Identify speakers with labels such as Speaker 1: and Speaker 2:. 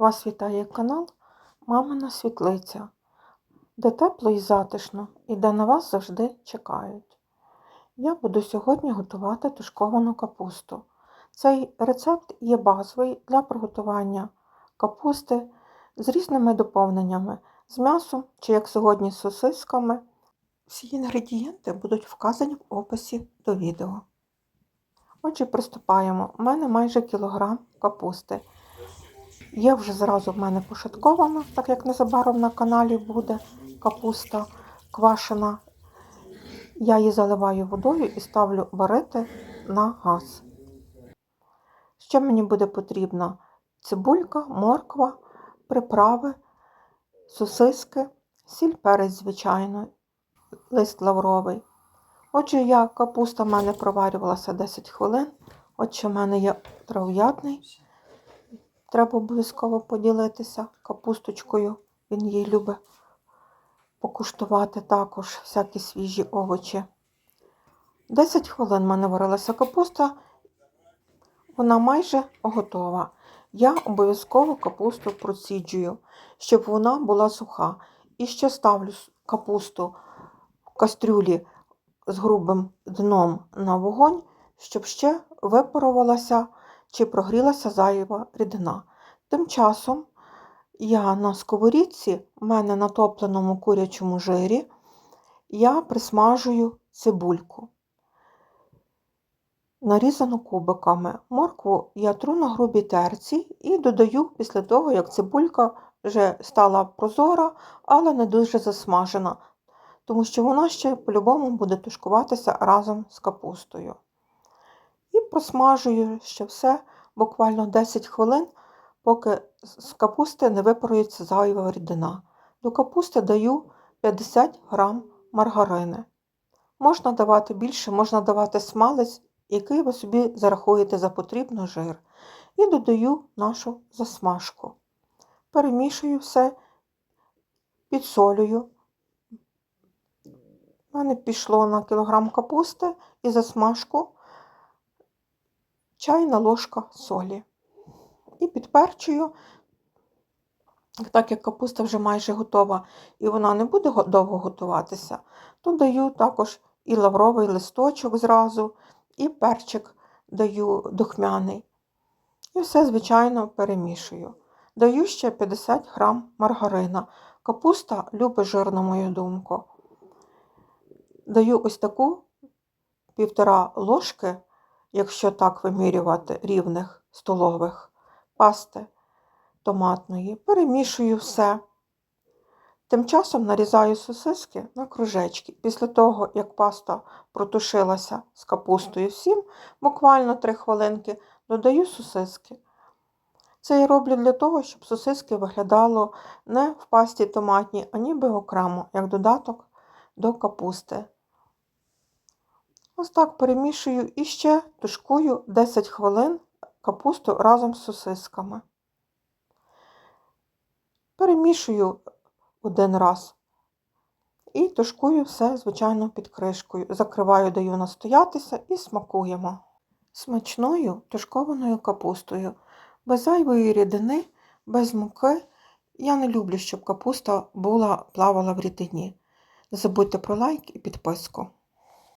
Speaker 1: Вас вітає канал Мамина Світлиця, де тепло і затишно, і де на вас завжди чекають. Я буду сьогодні готувати тушковану капусту. Цей рецепт є базовий для приготування капусти з різними доповненнями, з м'ясом чи, як сьогодні, з сосисками. Всі інгредієнти будуть вказані в описі до відео. Отже, приступаємо. У мене майже кілограм капусти. Є вже зразу в мене пошаткована, так як незабаром на каналі буде капуста квашена. Я її заливаю водою і ставлю варити на газ. Ще мені буде потрібна цибулька, морква, приправи, сосиски, сіль перець, звичайно, лист лавровий. Отже, я капуста в мене проварювалася 10 хвилин. Отже, в мене є трав'ятний. Треба обов'язково поділитися капусточкою. Він їй любить покуштувати також всякі свіжі овочі. 10 хвилин в мене варилася капуста, вона майже готова. Я обов'язково капусту проціджую, щоб вона була суха. І ще ставлю капусту в кастрюлі з грубим дном на вогонь, щоб ще випарувалася чи прогрілася зайва рідина. Тим часом я на сковорідці, в мене на топленому курячому жирі, я присмажую цибульку. Нарізану кубиками. Моркву я тру на грубій терці і додаю після того, як цибулька вже стала прозора, але не дуже засмажена, тому що вона ще по-любому буде тушкуватися разом з капустою. І просмажую ще все буквально 10 хвилин, поки з капусти не випарується зайва рідина. До капусти даю 50 грам маргарини. Можна давати більше, можна давати смалець, який ви собі зарахуєте за потрібно жир. І додаю нашу засмажку. Перемішую все, підсолюю. У мене пішло на кілограм капусти і засмажку чайна ложка солі. І підперчую, так як капуста вже майже готова і вона не буде довго готуватися, то даю також і лавровий листочок зразу, і перчик даю духмяний. І все, звичайно, перемішую. Даю ще 50 грам маргарина. Капуста любить жир, на мою думку. Даю ось таку півтора ложки якщо так вимірювати рівних столових пасти томатної, перемішую все. Тим часом нарізаю сосиски на кружечки. Після того, як паста протушилася з капустою всім, буквально 3 хвилинки, додаю сосиски. Це я роблю для того, щоб сосиски виглядало не в пасті томатній, а ніби окремо, як додаток до капусти. Ось так перемішую і ще тушкую 10 хвилин капусту разом з сосисками. Перемішую один раз і тушкую все, звичайно, під кришкою. Закриваю, даю настоятися і смакуємо. Смачною тушкованою капустою, без зайвої рідини, без муки. Я не люблю, щоб капуста була плавала в рідині. Не забудьте про лайк і підписку.